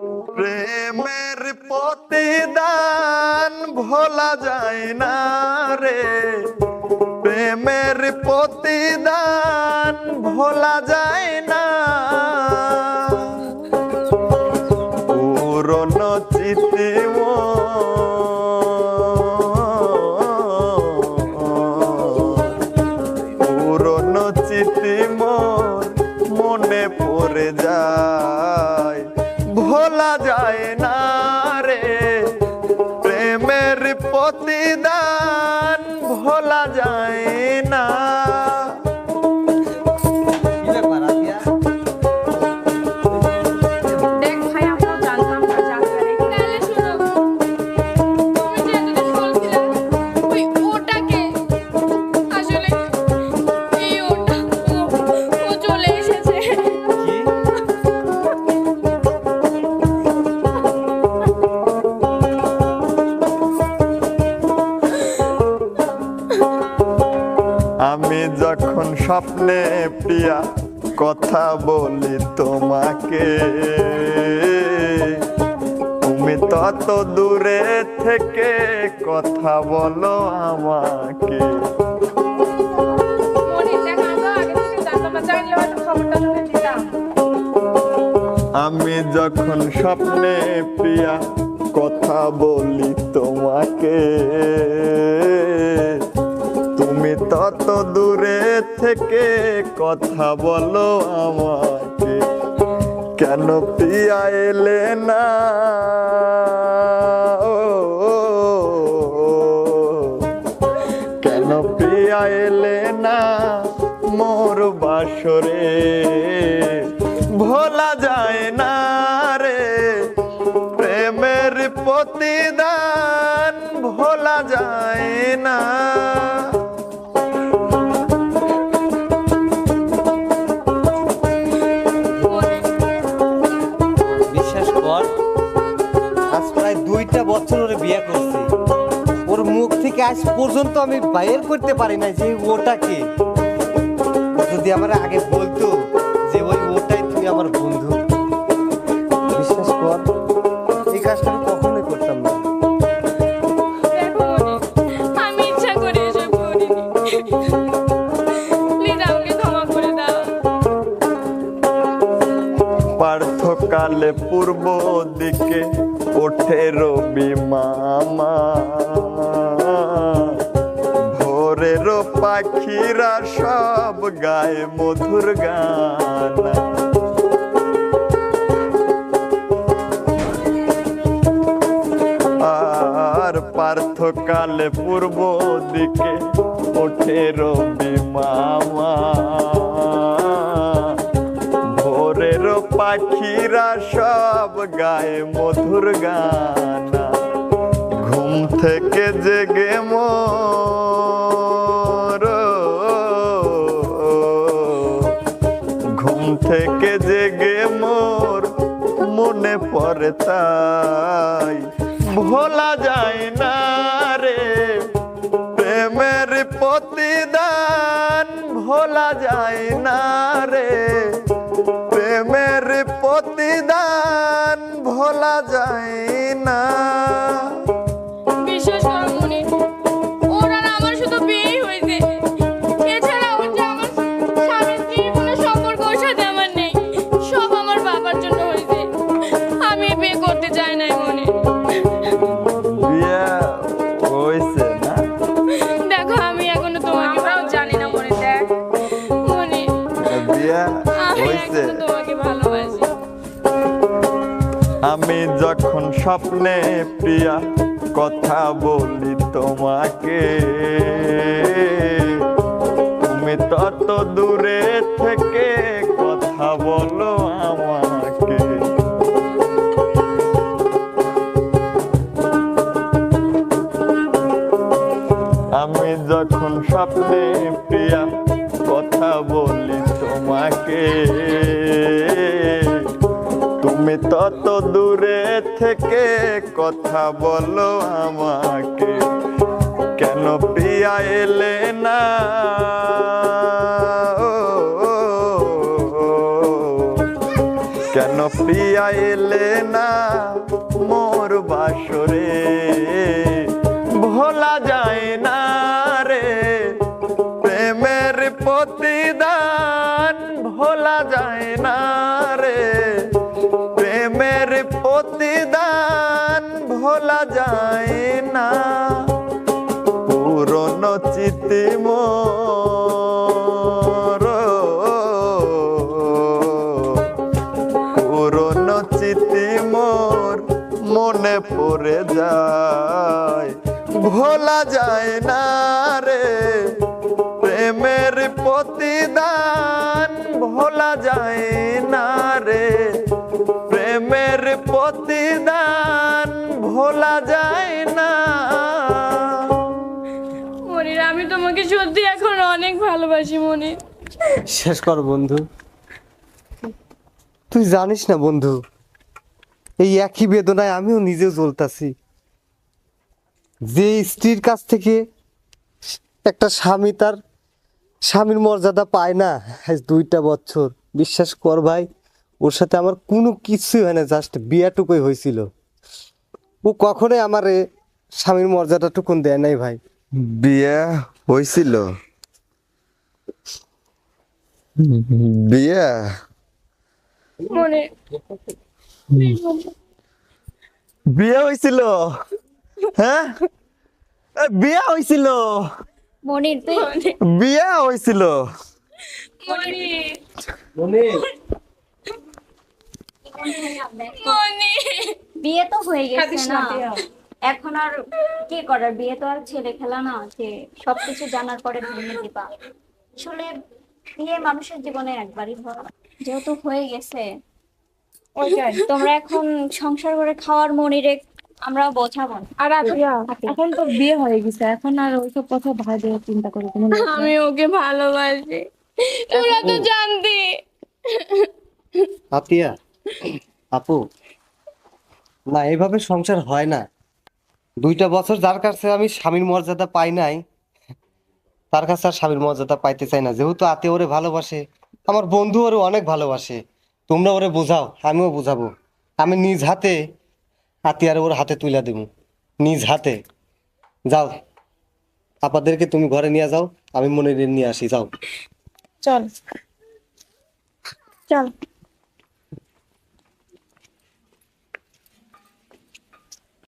প্রেমের প্রতিদান ভোলা যায় না রে। প্রেমের প্রতিদান ভোলা যায় না। পুরনো চিতিম পুরনো মোর মনে পড়ে যায়। ভোলা যায় না। স্বপ্নে প্রিয়া কথা বলি তোমাকে। তুমি তত দূরে থেকে কথা বলো আমাকে। আমি যখন স্বপ্নে প্রিয়া কথা বলি তোমাকে তুমি তত দূরে থেকে কথা বলো আমাকে। কেন প্রিয়া এলে না? কেন প্রিয়া এলে না মোর বাসরে? ভোলা যায় না রে, প্রেমের প্রতিদান ভোলা যায় না। আজ পর্যন্ত আমি বাইর করতে পারি না যে ওটাকে। যদি আমার আগে বলতো যে ওই ওটাই তুমি আমার বন্ধু। বিশ্বাস কর এই কাজটা আমি কখনোই করতাম না। আমি ইচ্ছা করে এসব করিনি। প্লিজ আমাকে ক্ষমা করে দাও। পার্থকালে পূর্ব দিকে ওঠে রবি মামা। পাখিরা সব গায়ে মধুর গান। আর পার্থকালে পূর্ব দিকে ওঠে রবি মামা। ভোরের পাখিরা সব গায়ে মধুর গানা। ঘুম থেকে জেগে মোর থেকে জেগে মোর মনে পড়ে তাই। ভোলা যায় না রে, প্রেমের প্রতিদান ভোলা যায় না রে। প্রেমের প্রতিদান ভোলা যায় না। আমি যখন স্বপ্নে প্রিয়া কথা বলি তোমাকে, তুমি তত দূরে থেকে কথা বলো আমাকে। আমি যখন স্বপ্নে প্রিয়া কথা বলি তোমাকে তুমি তত দূরে থেকে কথা বলো আমাকে। কেন প্রিয়া এলে না? কেন প্রিয়া এলে না মোর বাসরে? ভোলা যায় না রে প্রেমের প্রতিদান। ভোলা যায় না রে চিতি মোর। পুরনো মোর মনে পড়ে যায়। ভোলা যায় না রে প্রেমের প্রতিদান। ভোলা যায় না রে প্রেমের প্রতিদান। ভোলা যায় আমি তোমাকে সত্যি এখন অনেক ভালোবাসি মনির শেষ কর, বন্ধু। তুই জানিস না, বন্ধু, এই একই বেদনায় আমিও নিজেও জ্বলতাছি। যে স্ত্রীর কাছ থেকে একটা স্বামী তার স্বামীর মর্যাদা পায় না দুইটা বছর। বিশ্বাস কর ভাই, ওর সাথে আমার কোনো কিছুই হয় না, জাস্ট বিয়াটুকুই হয়েছিল। ও কখনোই আমার স্বামীর মর্যাদাটুকুন দেয় নাই ভাই। বিয়ে হয়েছিল বিয়ে? মনির বিয়ে হয়েছিল হ্যাঁ এ, বিয়ে হয়েছিল মনির তুই বিয়ে হয়েছিল মনির। মনির বিয়ে তো হয়ে গেছে না। এখন আর কি করার বিয়ে তো আর ছেলে খেলা না যে সবকিছু জানার পরে ভেঙে দিবা। আসলে বিয়ে মানুষের জীবনে একবারই হয়। যেহেতু হয়ে গেছে ওইটাই। তোমরা এখন সংসার করে খাওয়ার মনিরে আমরা বোঝাবো না। আর আপিয়া এখন তো বিয়ে হয়ে গেছে এখন আর ওইসব কথা ভাবে চিন্তা করে কোনো লাভ নেই। আমি ওকে ভালোবাসি। তোরা তো জানতি। আতিয়া আপু না এভাবে সংসার হয় না। দুইটা বছর যার কাছে আমি স্বামীর মর্যাদা পাই নাই, তার কাছে আর স্বামীর মর্যাদা পাইতে চাই না। যেহেতু আতে ওরে ভালোবাসে, আমার বন্ধু ওরে অনেক ভালোবাসে। তোমরা ওরে বোঝাও, আমিও বোঝাবো। আমি নিজ হাতে আতিয়ার ওর হাতে তুলে দেবো নিজ হাতে। যাও, আপাদেরকে তুমি ঘরে নিয়ে যাও, আমি মনে নিয়ে আসি, যাও। চল। চল।